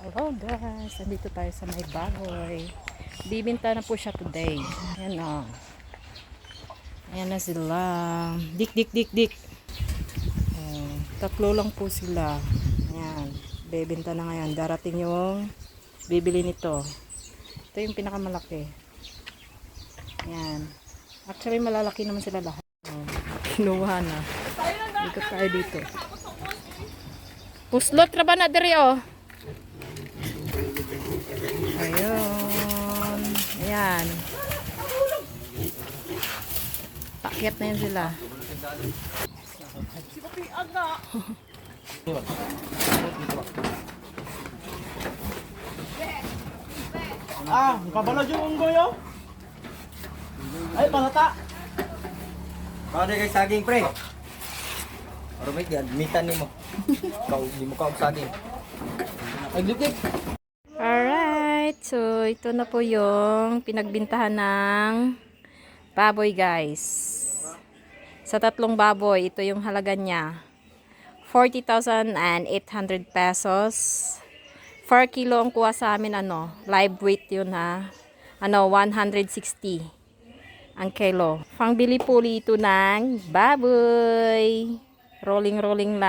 Hello guys, nandito tayo sa may baboy. Bibinta na po siya today. Ayan o. Ayan na sila. Dik, dik, dik, dik. Oh, tatlo lang po sila. Ayan. Bebenta na ngayon. Darating yung bibili nito. Ito yung pinakamalaki. Ayan. Actually, malalaki naman sila lahat. Oh, kinuha na. Ikot tayo dito. Puslot ra ba na diri oh? Ayun. Ayan. Pakyat na yun sila. Ah, kabalad yung unggoy oh. Ay, palata. Kada kay saging pre. Arumit yan, mitan ni mo. Kau di mo kaog saging. Ay, glitik. Alright. So, ito na po yung pinagbintahan ng baboy guys. Sa tatlong baboy, ito yung halaga niya. 40,800 pesos. 4 kilo ang kuha sa amin, ano, live weight yun ha. Ano, 160 ang kilo. Pangbili po ito ng baboy. Rolling, rolling lang.